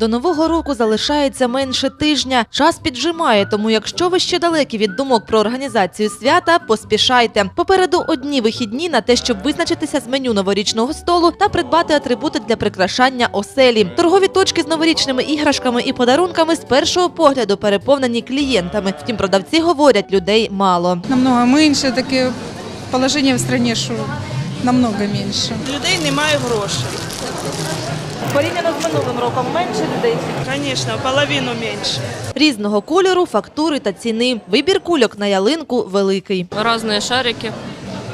До нового року залишається менше тижня. Час піджимає, тому якщо ви ще далекі від думок про організацію свята, поспішайте. Попереду одні вихідні на те, щоб визначитися з меню новорічного столу та придбати атрибути для прикрашання оселі. Торгові точки з новорічними іграшками і подарунками з першого погляду переповнені клієнтами. Втім, продавці говорять, людей мало. намного менше, таке положення в стране, що намного менше. Людей немає грошей. Порівняно з минулим роком менше людей. Звісно, половину менше. Різного кольору, фактури та ціни. Вибір кульок на ялинку великий. Разные шарики,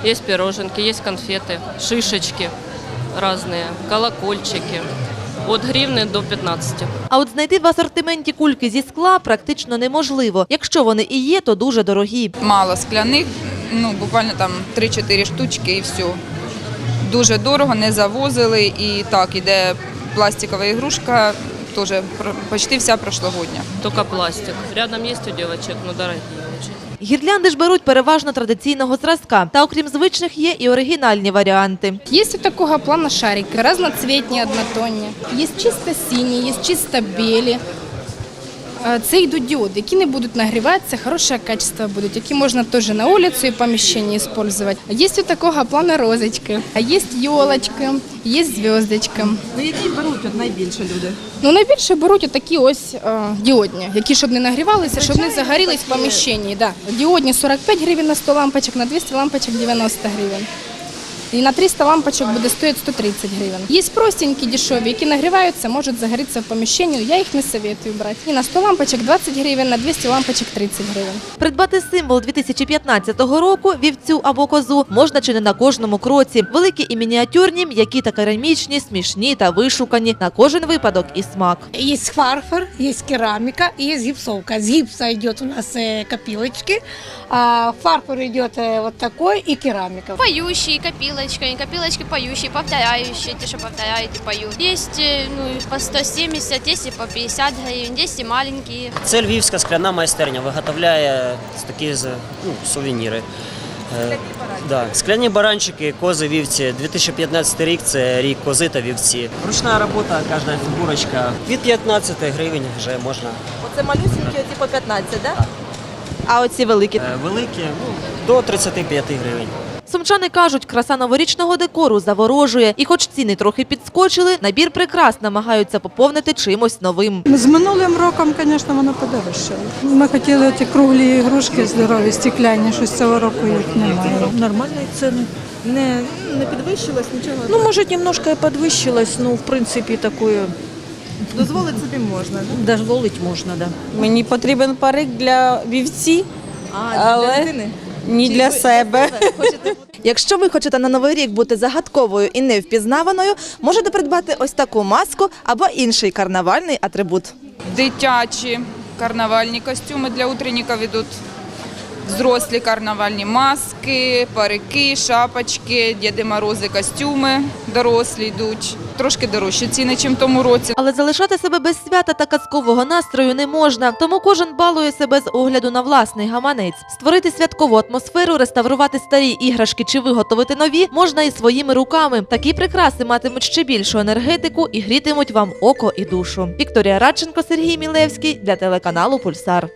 есть пироженки, есть конфеты, шишечки разные, колокольчики. От гривны до 15. А от знайти в асортименті кульки зі скла практично неможливо. Якщо вони і є, то дуже дорогі. мало скляних, ну буквально там 3-4 штучки і все. Дуже дорого, не завозили і так, іде пластикова ігрушка, теж почти вся прошлогодня. Только пластик. Рядом есть у девочек, но дорогие очень. Гірлянди ж беруть переважно традиційного зразка. Та окрім звичних є і оригінальні варіанти. Есть вот такого плана шарики, разноцветні, однотонні. Є чисто сині, є чисто білі. Е, Це йдуть діоди, які не будуть нагріватися, хороше качество будуть, які можна теж на вулицю і поміщенні використовувати. Є вот такого плана розочки, а є йолочки, є зв'язочки. Ну які беруть от найбільше люди. Ну найбільше беруть отакі ось е, діодні, які щоб не нагрівалися, щоб не загорілись в поміщенні. Да. Діодні 45 гривень на 100 лампочок, на 200 лампочок 90 гривень. І на 300 лампочок буде стоїти 130 гривень. Є простенькі дешеві, які нагріваються, можуть загорітися в поміщенні. Я їх не советую брати. І на 100 лампочок 20 гривень, на 200 лампочок 30 гривень. Придбати символ 2015 року вівцю або козу можна чи не на кожному кроці. Великі і мініатюрні, м'які та керамічні, смішні та вишукані. На кожен випадок і смак. Есть фарфор, есть керамика и есть гипсовка. С гипса идет у нас э, копилочки, а фарфор идет э, вот такой и керамика. Поющие, копилочка, не копилочки поющие, повторяющие, те, что повторяют и поют. Есть э, ну, по 170, есть и по 50 гривен, есть и маленькие. Це львівська скляна майстерня виготовляє такі ну, сувеніри. Е, Да. Скляні баранчики, кози, вівці. 2015 рік це рік кози та вівці. Ручна робота, кожна фігурочка. Від 15 гривень вже можна. Оце малюсенькі, оці по 15, да? А оці великі. Е, Великі ну, до 35 гривень. Сумчани кажуть, краса новорічного декору заворожує. І хоч ціни трохи підскочили, набір прикрас намагаються поповнити чимось новим. З минулим роком, звісно, воно подорожчало. Ми хотіли ті круглі ігрушки здорові, стекляні, щось цього року їх немає. Нормальные цены. Не, не підвищилось нічого? Ну, может, немножко и подвищилось, но в принципе такое Дозволити собі можна. дозволить можна, да. Мені потрібен парик для вівці, А, Але- ні для себе. Якщо ви хочете на новий рік бути загадковою і невпізнаваною, можете придбати ось таку маску або інший карнавальний атрибут. Дитячі карнавальні костюми для утренника йдуть. Взрослі карнавальні маски, парики, шапочки, Діди Морози костюми дорослі йдуть. Трошки дорожчі ціни, ніж тому році. Але залишати себе без свята та казкового настрою не можна, тому кожен балує себе з огляду на власний гаманець. Створити святкову атмосферу, реставрувати старі іграшки чи виготовити нові можна і своїми руками. Такі прикраси матимуть ще більшу енергетику і грітимуть вам око і душу. Вікторія Радченко, Сергій Мілевський для телеканалу Пульсар.